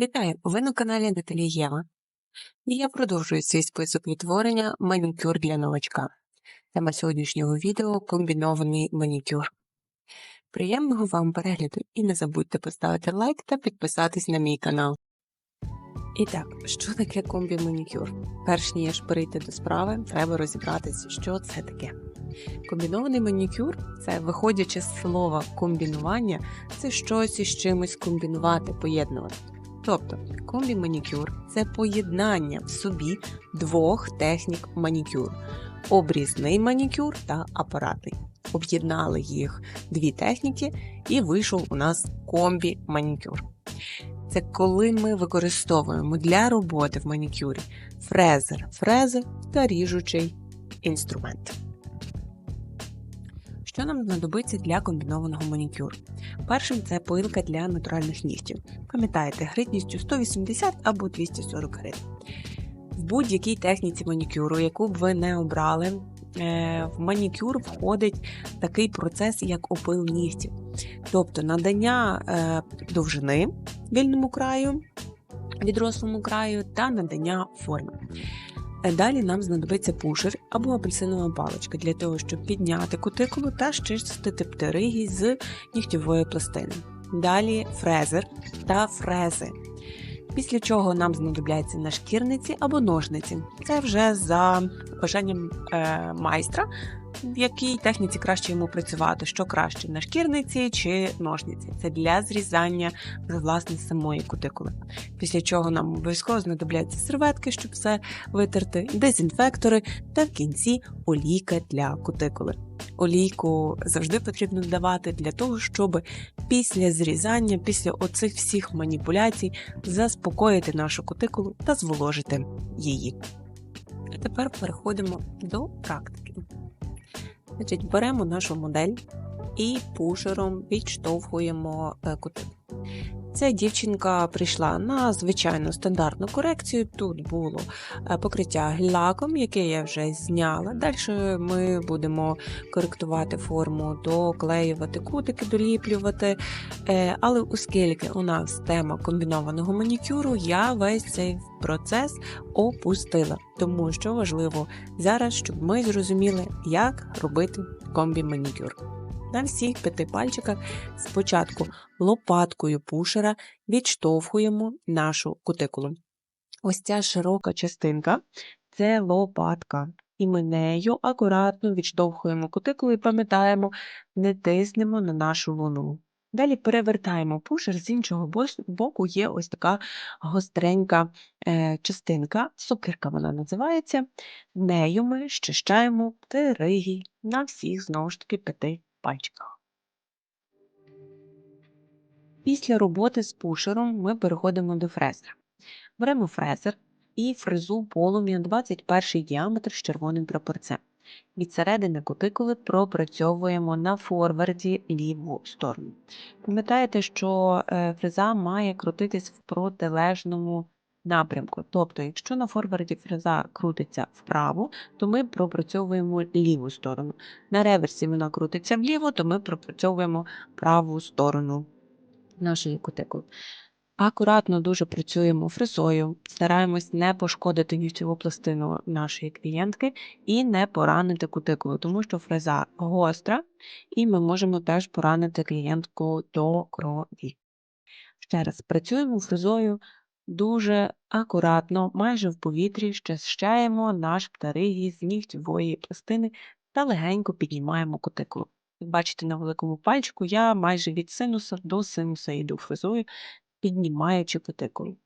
Вітаю! Ви на каналі Наталі Єва. І я продовжую свій список відтворення манікюр для новачка. Тема сьогоднішнього відео комбінований манікюр. Приємного вам перегляду і не забудьте поставити лайк та підписатись на мій канал. І так, що таке комбі-манікюр? Перш ніж перейти до справи, треба розібратися, що це таке. Комбінований манікюр це, виходячи з слова комбінування, це щось із чимось комбінувати, поєднувати. Тобто комбі-манікюр це поєднання в собі двох технік манікюру: обрізний манікюр та апаратний. Об'єднали їх дві техніки, і вийшов у нас комбі-манікюр. Це коли ми використовуємо для роботи в манікюрі фрезер, фрези та ріжучий інструмент. Що нам знадобиться для комбінованого манікюру? Першим це пилка для натуральних нігтів. Пам'ятаєте, гритністю 180 або 240 гривень. В будь-якій техніці манікюру, яку б ви не обрали, в манікюр входить такий процес, як опил нігтів, тобто надання довжини вільному краю, відрослому краю та надання форми. Далі нам знадобиться пушер або апельсинова паличка для того, щоб підняти кутикулу та щистити птериги з нігтєвої пластини. Далі фрезер та фрези. Після чого нам знадобляться нашкірниці або ножниці. Це вже за бажанням е, майстра, в якій техніці краще йому працювати, що краще на шкірниці чи ножниці. Це для зрізання власне самої кутикули. Після чого нам обов'язково знадобляться серветки, щоб все витерти, дезінфектори та в кінці олійка для кутикули. Олійку завжди потрібно давати для того, щоб після зрізання, після оцих всіх маніпуляцій заспокоїти нашу кутикулу та зволожити її. А тепер переходимо до практики. Значить, Беремо нашу модель і пушером відштовхуємо кутик. Ця дівчинка прийшла на звичайну стандартну корекцію. Тут було покриття лаком, яке я вже зняла. Далі ми будемо коректувати форму, доклеювати кутики, доліплювати. Е, але оскільки у нас тема комбінованого манікюру, я весь цей процес опустила, тому що важливо зараз, щоб ми зрозуміли, як робити комбі-манікюр. На всіх п'яти пальчиках спочатку лопаткою пушера відштовхуємо нашу кутикулу. Ось ця широка частинка це лопатка. І ми нею акуратно відштовхуємо кутикулу і пам'ятаємо, не тиснемо на нашу луну. Далі перевертаємо пушер, з іншого боку є ось така гостренька е, частинка, сокирка вона називається. Нею ми щищаємо птериги на всіх, знову ж таки, п'яти пальчиках. Після роботи з пушером ми переходимо до фрезера. Беремо фрезер і фрезу полум'я 21 діаметр з червоним прапорцем. Від середини кутикули пропрацьовуємо на форварді ліву сторону. Пам'ятаєте, що е, фреза має крутитись в протилежному напрямку. Тобто, якщо на форварді фреза крутиться вправо, то ми пропрацьовуємо ліву сторону. На реверсі вона крутиться вліво, то ми пропрацьовуємо праву сторону нашої кутикули. Акуратно дуже працюємо фрезою, стараємось не пошкодити нігтєву пластину нашої клієнтки і не поранити кутикулу, тому що фреза гостра, і ми можемо теж поранити клієнтку до крові. Ще раз, працюємо фрезою дуже акуратно, майже в повітрі, щащаємо наш птеригій з нігтєвої пластини та легенько піднімаємо кутикулу. Як бачите на великому пальчику, я майже від синуса до синуса йду фрезою, піднімаючи кутикулу.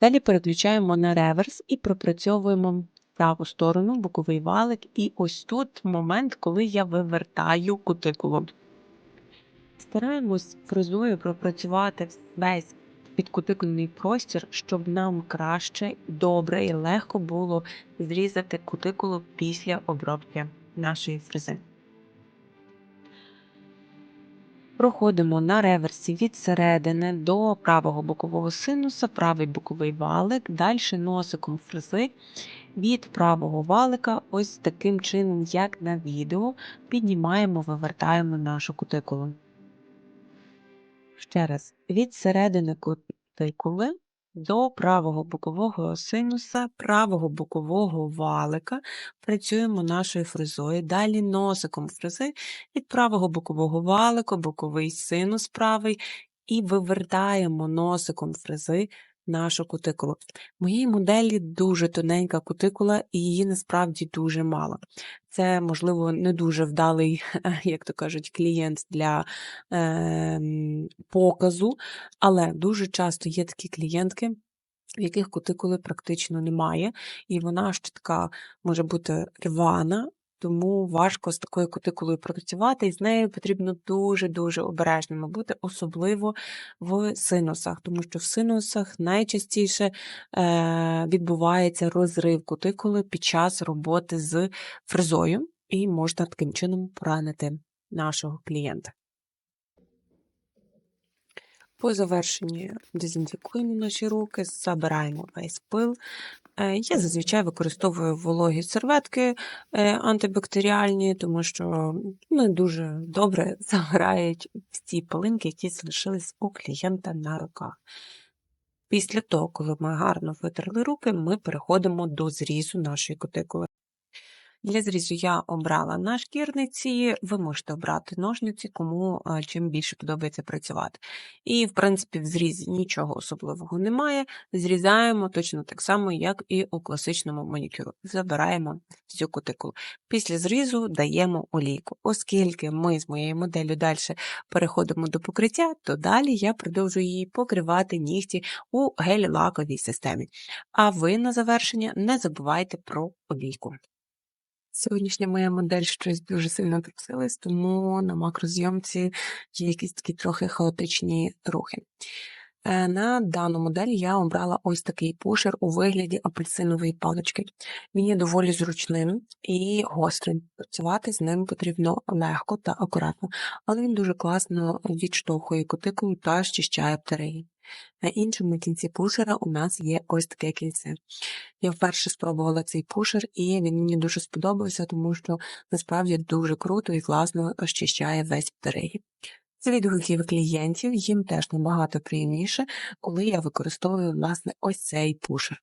Далі переключаємо на реверс і пропрацьовуємо праву сторону, боковий валик, і ось тут момент, коли я вивертаю кутикулу. Стараємось фрезою пропрацювати весь підкутикульний простір, щоб нам краще, добре і легко було зрізати кутикулу після обробки нашої фрези. Проходимо на реверсі від середини до правого бокового синуса, правий боковий валик, далі носиком фрези від правого валика, ось таким чином, як на відео, піднімаємо, вивертаємо нашу кутикулу. Ще раз, від середини кутикули До правого бокового синуса, правого бокового валика працюємо нашою фрезою. Далі носиком фрези від правого бокового валика, боковий синус правий, і вивертаємо носиком фрези нашу кутикулу. В моїй моделі дуже тоненька кутикула, і її насправді дуже мало. Це, можливо, не дуже вдалий, як то кажуть, клієнт для е, показу, але дуже часто є такі клієнтки, в яких кутикули практично немає, і вона ще така може бути рвана, тому важко з такою кутикулою працювати, і з нею потрібно дуже-дуже обережними бути, особливо в синусах, тому що в синусах найчастіше е, відбувається розрив кутикули під час роботи з фрезою, і можна таким чином поранити нашого клієнта. По завершенні дезінфікуємо наші руки, забираємо весь пил. Е, Я зазвичай використовую вологі серветки е, антибактеріальні, тому що вони дуже добре заграють всі пилинки, які залишились у клієнта на руках. Після того, коли ми гарно витерли руки, ми переходимо до зрізу нашої кутикули. Для зрізу я обрала на шкірниці, ви можете обрати ножниці, кому е, чим більше подобається працювати. І, в принципі, в зрізі нічого особливого немає. Зрізаємо точно так само, як і у класичному манікюру. Забираємо всю кутикулу. Після зрізу даємо олійку. Оскільки ми з моєю моделлю далі переходимо до покриття, то далі я продовжую її покривати нігті у гель-лаковій системі. А ви на завершення не забувайте про олійку. Сьогоднішня моя модель щось дуже сильно трусилась, тому на макрозйомці є якісь такі трохи хаотичні рухи. Е, На дану модель я обрала ось такий пушер у вигляді апельсинової палички. Він є доволі зручним і гострим. Працювати з ним потрібно легко та акуратно, але він дуже класно відштовхує кутикулу та щищає птереї. На іншому кінці пушера у нас є ось таке кільце. Я вперше спробувала цей пушер, і він мені дуже сподобався, тому що насправді дуже круто і класно очищає весь птереї. З відгуків клієнтів їм теж набагато приємніше, коли я використовую власне ось цей пушер.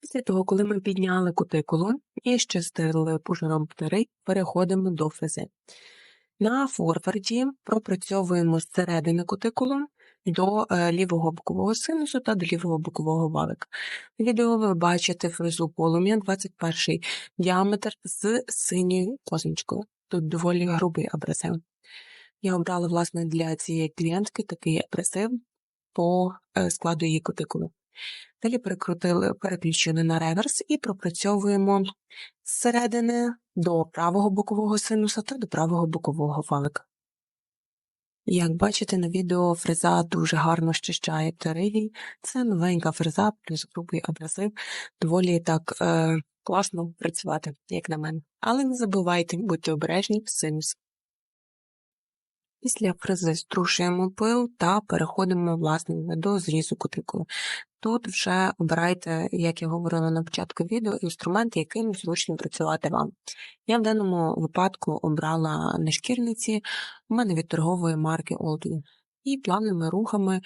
Після того, коли ми підняли кутикулу і щастили пушером птерей, переходимо до фрези. На форварді пропрацьовуємо з середини кутикулу до е, лівого бокового синусу та до лівого бокового валика. Відео ви бачите фрезу полум'я 21 діаметр з синьою позначкою. Тут доволі грубий абразив. Я обрала, власне, для цієї клієнтки такий абразив по е, складу її кутикули. Далі перекрутили, переключили на реверс і пропрацьовуємо зсередини до правого бокового синуса та до правого бокового валика. Як бачите на відео, фреза дуже гарно щищає птеридій. Це новенька фреза, плюс грубий абразив, доволі так е, класно працювати, як на мене. Але не забувайте, будьте обережні в Sims. Після фрези струшуємо пил та переходимо власне до зрізу кутикули. Тут вже обирайте, як я говорила на початку відео, інструмент, яким зручно працювати вам. Я в даному випадку обрала на шкірниці, у мене від торгової марки Oldwin. І плавними рухами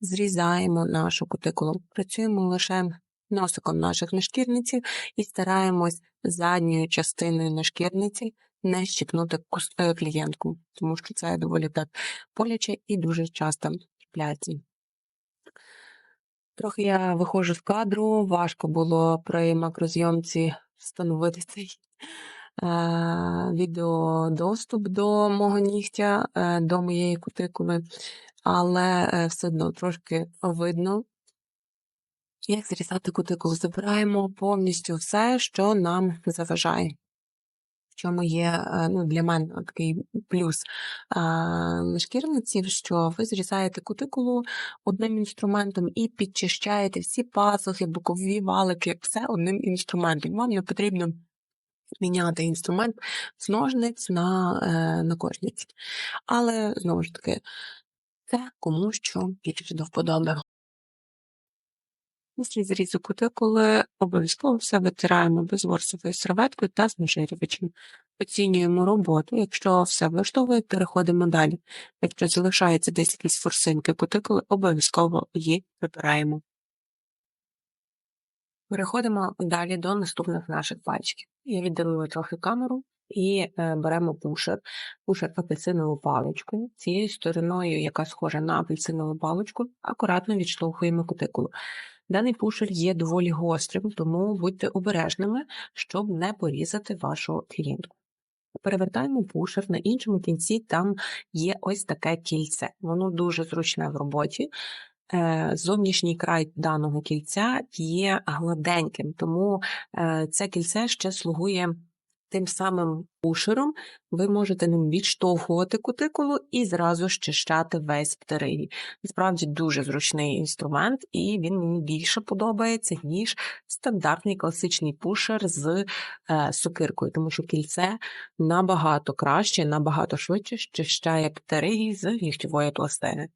зрізаємо нашу кутикулу. Працюємо лише носиком наших нашкірниців і стараємось задньою частиною нашкірниці не щипнути кус- е, клієнтку, тому що це доволі так боляче і дуже часто трапляється. Трохи я виходжу з кадру, важко було при макрозйомці встановити цей е, відеодоступ до мого нігтя, е, до моєї кутикули, але е, все одно трошки видно. Як зрізати кутикулу? Забираємо повністю все, що нам заважає. Чому є е, ну, для мене такий плюс а, на що ви зрізаєте кутикулу одним інструментом і підчищаєте всі пазухи, бокові валики, все одним інструментом. Вам не потрібно міняти інструмент з ножниць на е, накожниці. Але, знову ж таки, це кому що більше до вподоби. Після зрізу кутикули обов'язково все витираємо безворсовою серветкою та знежирювачем. Оцінюємо роботу. Якщо все влаштовує, переходимо далі. Якщо залишаються десь якісь форсинки кутикули, обов'язково її вибираємо. Переходимо далі до наступних наших пальчиків. Я віддалила трохи камеру і е, беремо пушер, пушер апельсиновою паличкою. Цією стороною, яка схожа на апельсинову паличку, акуратно відштовхуємо кутикулу. Даний пушер є доволі гострим, тому будьте обережними, щоб не порізати вашу клієнтку. Перевертаємо пушер на іншому кінці, там є ось таке кільце. Воно дуже зручне в роботі. Е, Зовнішній край даного кільця є гладеньким, тому е, це кільце ще слугує тим самим пушером. Ви можете ним відштовхувати кутикулу і зразу щищати весь птеригій. Насправді дуже зручний інструмент, і він мені більше подобається, ніж стандартний класичний пушер з е, сокиркою, тому що кільце набагато краще, набагато швидше щищає птеригій з нігтєвої пластини.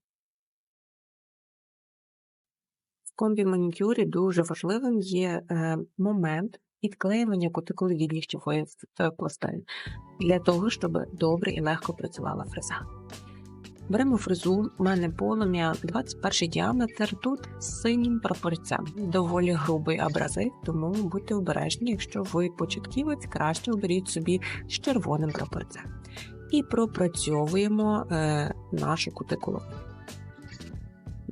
В комбі манікюрі дуже важливим є е, момент відклеювання кутикули від нігтєвої пластини для того, щоб добре і легко працювала фреза. Беремо фрезу, у мене полум'я 21 діаметр, тут з синім прапорцем. Доволі грубий абразив, тому будьте обережні, якщо ви початківець, краще оберіть собі з червоним прапорцем. І пропрацьовуємо е, нашу кутикулу.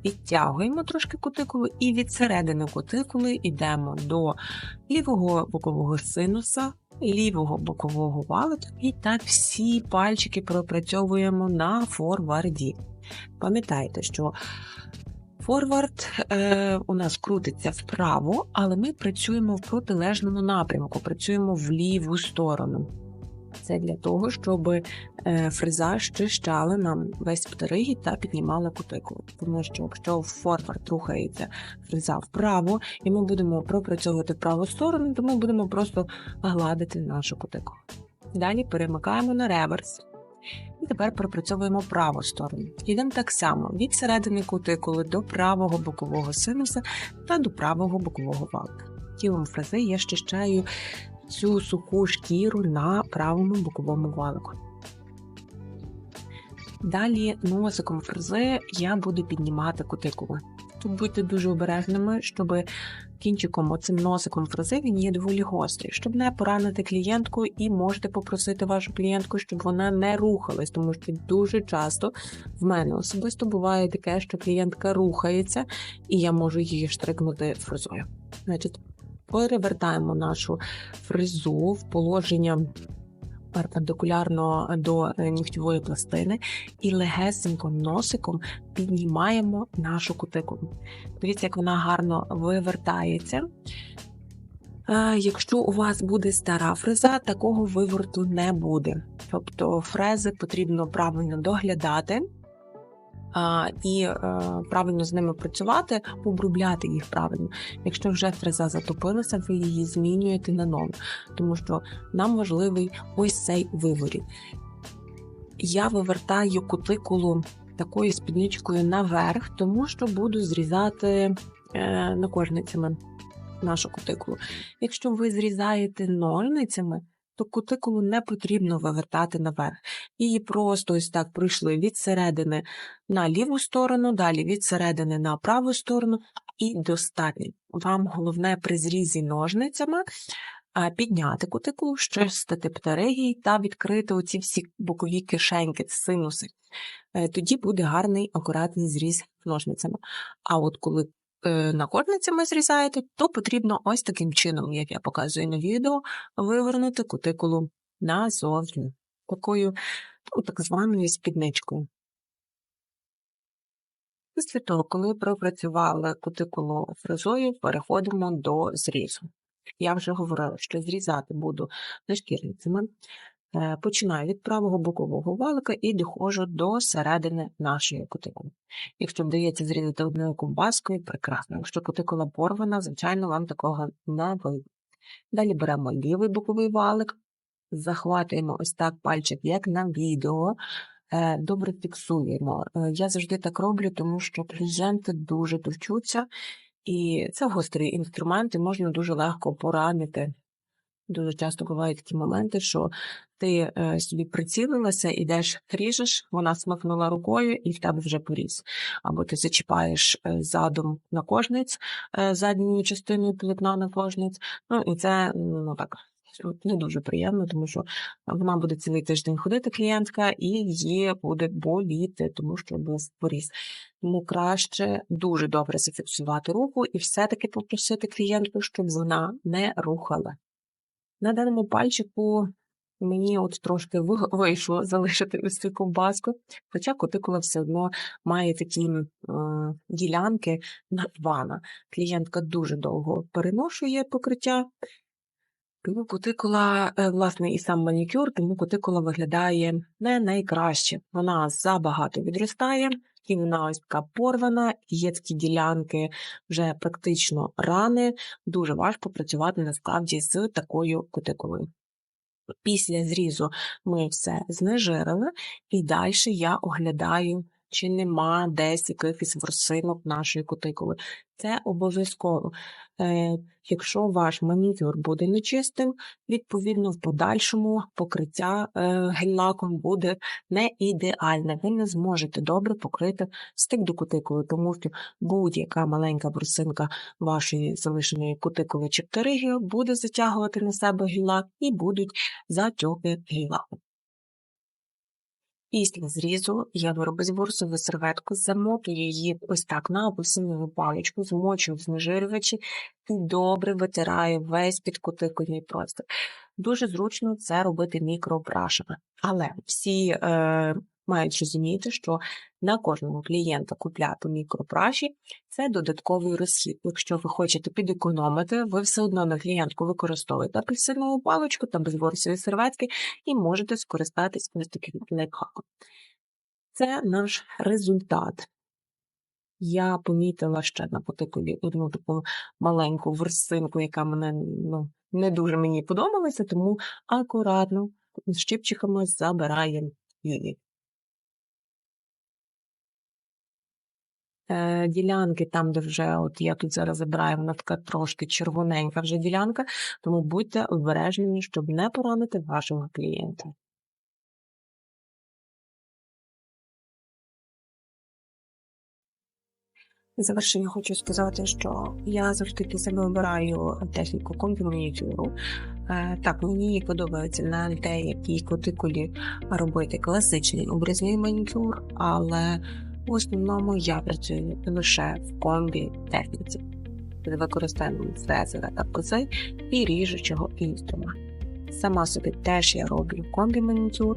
Відтягуємо трошки кутикулу і від середини кутикули йдемо до лівого бокового синуса, лівого бокового валика і так всі пальчики пропрацьовуємо на форварді. Пам'ятайте, що форвард е, у нас крутиться вправо, але ми працюємо в протилежному напрямку, працюємо в ліву сторону. Це для того, щоб е, фреза щищала нам весь птеригій та піднімала кутикулу. Тому що якщо в форвард рухається фреза вправо, і ми будемо пропрацьовувати праву сторону, то ми будемо просто гладити нашу кутикулу. Далі перемикаємо на реверс. І тепер пропрацьовуємо праву сторону. Йдемо так само від середини кутикули до правого бокового синуса та до правого бокового валка. Тілом фрези я щищаю цю суху шкіру на правому боковому валику. Далі носиком фрези я буду піднімати кутикулу. Тут будьте дуже обережними, щоб кінчиком, оцим носиком фрези він є доволі гострий, щоб не поранити клієнтку, і можете попросити вашу клієнтку, щоб вона не рухалась, тому що дуже часто в мене особисто буває таке, що клієнтка рухається, і я можу її штрикнути фрезою. Значить, перевертаємо нашу фрезу в положення перпендикулярно до е, нігтєвої пластини і легесенько носиком піднімаємо нашу кутикулу. Дивіться, як вона гарно вивертається. Е, якщо у вас буде стара фреза, такого виверту не буде. Тобто фрези потрібно правильно доглядати і е, правильно з ними працювати, обробляти їх правильно. Якщо вже фреза затопилася, ви її змінюєте на нову, тому що нам важливий ось цей виворіт. Я вивертаю кутикулу такою спідничкою наверх, тому що буду зрізати е, накожницями нашу кутикулу. Якщо ви зрізаєте ножницями, то кутикулу не потрібно вивертати наверх. Її просто ось так пройшли від середини на ліву сторону, далі від середини на праву сторону, і достатньо. Вам головне при зрізі ножницями підняти кутикулу, щистити птеригій та відкрити оці всі бокові кишеньки, синуси. Е, тоді буде гарний акуратний зріз ножницями. А от коли Е, накольницями зрізаєте, то потрібно ось таким чином, як я показую на відео, вивернути кутикулу назовні, такою ну, так званою спідничкою. Після того, коли пропрацювали кутикулу фрезою, переходимо до зрізу. Я вже говорила, що зрізати буду нешкірницями. Е, починаю від правого бокового валика і доходжу до середини нашої кутикули. Якщо вдається зрізати одною ковбаскою, прекрасно. Якщо кутикула порвана, звичайно, вам такого не вийде. Далі беремо лівий боковий валик, захватуємо ось так пальчик, як на відео. Е, добре фіксуємо. Е, я завжди так роблю, тому що клієнти дуже товчуться, і це гострий інструмент, і можна дуже легко поранити Дуже часто бувають такі моменти, що ти е, собі прицілилася, ідеш, ріжеш, вона смикнула рукою і в тебе вже поріз. Або ти зачіпаєш е, задом на кожниць, е, задньою частиною полотна на кожниць. Ну і це ну так. Не дуже приємно, тому що вона буде цілий тиждень ходити клієнтка, і її буде боліти, тому що був поріз. Тому краще дуже добре зафіксувати руку і все-таки попросити клієнтку, щоб вона не рухала. На даному пальчику мені от трошки вийшло залишити ось цю ковбаску, хоча кутикула все одно має такі е, ділянки надвана. Клієнтка дуже довго переношує покриття, тому кутикула, е, власне, і сам манікюр, тому кутикула виглядає не найкраще. Вона забагато відростає, така порвана, є такі ділянки вже практично рани. Дуже важко працювати насправді з такою кутикулою. Після зрізу ми все знежирили, і далі я оглядаю чи нема десь якихось ворсинок нашої кутикули. Це обов'язково. Е, Якщо ваш манікюр буде нечистим, відповідно, в подальшому покриття е, гель-лаком буде не ідеальне. Ви не зможете добре покрити стик до кутикули, тому що будь-яка маленька ворсинка вашої залишеної кутикули чи птеригію буде затягувати на себе гель-лак і будуть затьоки гель-лаком. Після зрізу я вироби з бурсову серветку, замотую її ось так на апельсинову паличку, змочую в знежирювачі і добре витираю весь підкутикульний простір. Дуже зручно це робити мікробрашами. Але всі е, мають розуміти, що на кожного клієнта купляти мікропраші це додатковий розхід. Якщо ви хочете підекономити, ви все одно на клієнтку використовуєте апельсинову паличку та безборсові серветки і можете скористатись ось таким лайфхаком. Це наш результат. Я помітила ще на потикулі одну таку маленьку ворсинку, яка мене ну, не дуже мені подобалася, тому акуратно з щипчиками забираємо її. Ділянки, там, де вже от я тут зараз забираю, вона така трошки червоненька вже ділянка, тому будьте обережні, щоб не поранити вашого клієнта. Завершення хочу сказати, що я завжди для себе обираю техніку комбінатюру. Е, так, мені подобається на деякій кутикулі робити класичний обрізний манікюр, але в основному я працюю лише в комбі техніці з використанням фрезера та кози і ріжучого інструменту. Сама собі теж я роблю комбі манікюр,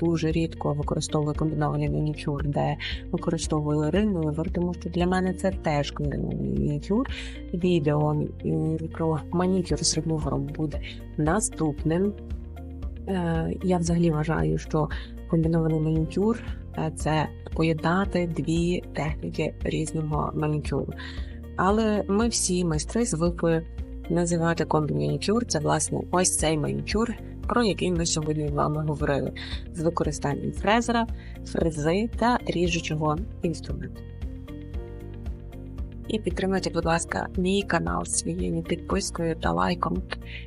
дуже рідко використовую комбінований манікюр, де використовую ринговер, тому що для мене це теж комбінований манікюр. Відео про манікюр з ремувером буде наступним. Е, я взагалі вважаю, що комбінований манікюр це поєднати дві техніки різного манікюру. Але ми всі майстри звикли називати комбі-манікюр, це власне ось цей манікюр, про який ми сьогодні з вами говорили, з використанням фрезера, фрези та ріжучого інструменту. І підтримайте, будь ласка, мій канал своєю підпискою та лайком.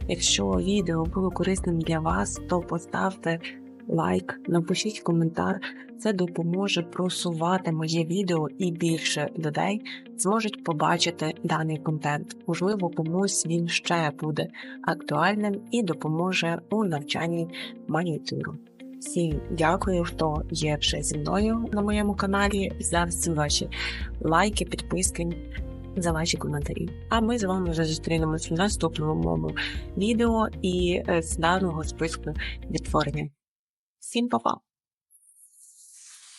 Якщо відео було корисним для вас, то поставте лайк, напишіть коментар. Це допоможе просувати моє відео і більше людей зможуть побачити даний контент. Можливо, комусь він ще буде актуальним і допоможе у навчанні манікюру. Всім дякую, хто є вже зі мною на моєму каналі. За всі ваші лайки, підписки. За ваші коментарі. А ми з вами вже зустрінемось в наступному відео і е, з даного списку відтворення. Всім па-па!